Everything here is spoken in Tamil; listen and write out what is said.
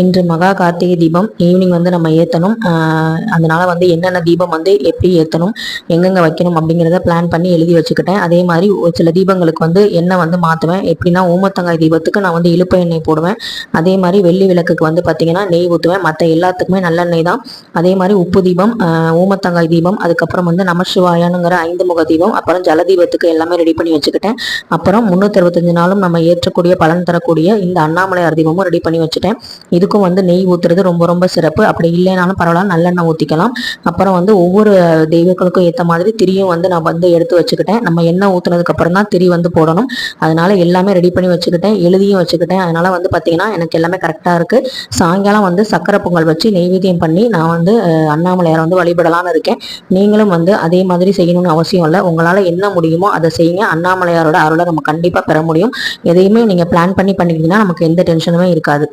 இன்று மகா கார்த்திகை தீபம். ஈவினிங் வந்து நம்ம ஏற்றணும் அதனால் வந்து என்னென்ன தீபம் வந்து எப்படி ஏற்றணும் எங்கெங்கே வைக்கணும் அப்படிங்கிறத பிளான் பண்ணி எழுதி வச்சுக்கிட்டேன். அதே மாதிரி ஒரு சில தீபங்களுக்கு வந்து எண்ணெய் வந்து மாற்றுவேன் எப்படின்னா ஊமத்தங்காய் தீபத்துக்கு நான் வந்து இழுப்பு எண்ணெய் போடுவேன். அதே மாதிரி வெள்ளி விளக்குக்கு வந்து பார்த்திங்கன்னா நெய் ஊற்றுவேன் மற்ற எல்லாத்துக்குமே நல்லெண்ணெய் தான். அதே மாதிரி உப்பு தீபம் ஊமத்தங்காய் தீபம் அதுக்கப்புறம் வந்து நமசிவாயானுங்கிற ஐந்து முக தீபம் அப்புறம் ஜல தீபத்துக்கு எல்லாமே ரெடி பண்ணி வச்சுக்கிட்டேன். அப்புறம் முந்நூற்றி அறுபத்தஞ்சு நாளும் நம்ம ஏற்றக்கூடிய பலன் தரக்கூடிய இந்த அண்ணாமலையார் தீபமும் ரெடி பண்ணி வச்சுட்டேன். இதுக்கும் வந்து நெய் ஊற்றுறது ரொம்ப ரொம்ப சிறப்பு. அப்படி இல்லைனாலும் பரவாயில்ல நல்லெண்ணெய் ஊற்றிக்கலாம் அப்புறம் வந்து ஒவ்வொரு தெய்வங்களுக்கும் ஏற்ற மாதிரி திரியும் வந்து நான் வந்து எடுத்து வச்சுக்கிட்டேன். நம்ம எண்ணெய் ஊற்றுனதுக்கப்புறம் தான் திரி வந்து போடணும். அதனால எல்லாமே ரெடி பண்ணி வச்சுக்கிட்டேன் எழுதியும் வச்சுக்கிட்டேன். அதனால் வந்து பார்த்தீங்கன்னா எனக்கு எல்லாமே கரெக்டாக இருக்குது சாயங்காலம் வந்து சக்கரை பொங்கல் வச்சு நெய்வேத்தியம் பண்ணி நான் வந்து அண்ணாமலையாரை வந்து வழிபடலான்னு இருக்கேன். நீங்களும் வந்து அதே மாதிரி செய்யணும்னு அவசியம் இல்லை. உங்களால் என்ன முடியுமோ அதை செய்யுங்க. அண்ணாமலையாரோட அருளை நம்ம கண்டிப்பாக பெற முடியும். எதையுமே நீங்கள் பிளான் பண்ணி பண்ணிக்கிட்டீங்கன்னா நமக்கு எந்த டென்ஷனுமே இருக்காது.